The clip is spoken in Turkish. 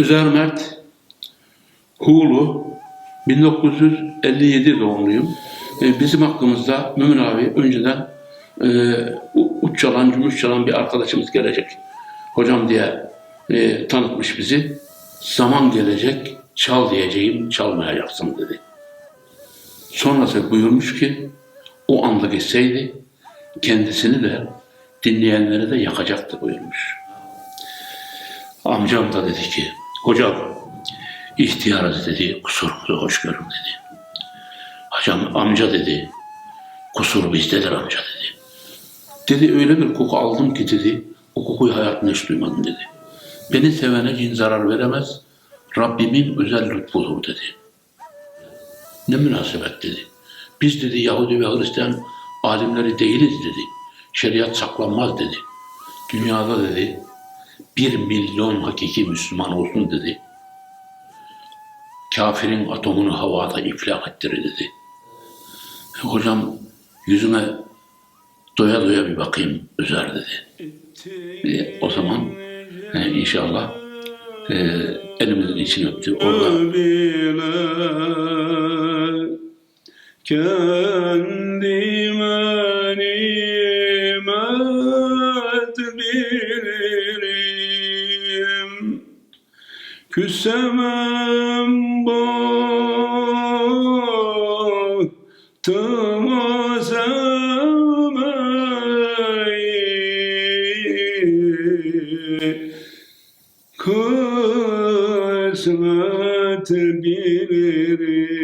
Özer Mert, Hulu, 1957 doğumluyum. E, bizim hakkımızda Mümin abi önceden e, uç çalan, gümüş çalan bir arkadaşımız gelecek. Hocam diye e, tanıtmış bizi. Zaman gelecek, çal diyeceğim, çalmayacaksın dedi. Sonrası buyurmuş ki o anda geçseydi kendisini de dinleyenleri de yakacaktı buyurmuş. Amcam da dedi ki hocam ihtiyarız dedi kusurumuzu hoş görün dedi. Hocam amca dedi kusur bizdedir amca dedi. Dedi öyle bir koku aldım ki dedi o kokuyu hayatımda hiç duymadım dedi. Beni sevene cin zarar veremez. Rabbimin özel lütfudur dedi. Ne münasebet dedi. Biz dedi Yahudi ve Hristiyan alimleri değiliz dedi. Şeriat saklanmaz dedi. Dünyada dedi bir milyon hakiki Müslüman olsun dedi. Kafirin atomunu havada iflah ettirir dedi. Hocam yüzüme doya doya bir bakayım Özer dedi. E, o zaman e, inşallah e, elimizin içini öptü. Orada kendime nimet Küsemem baktıma sevmeyi Kısmet bilirim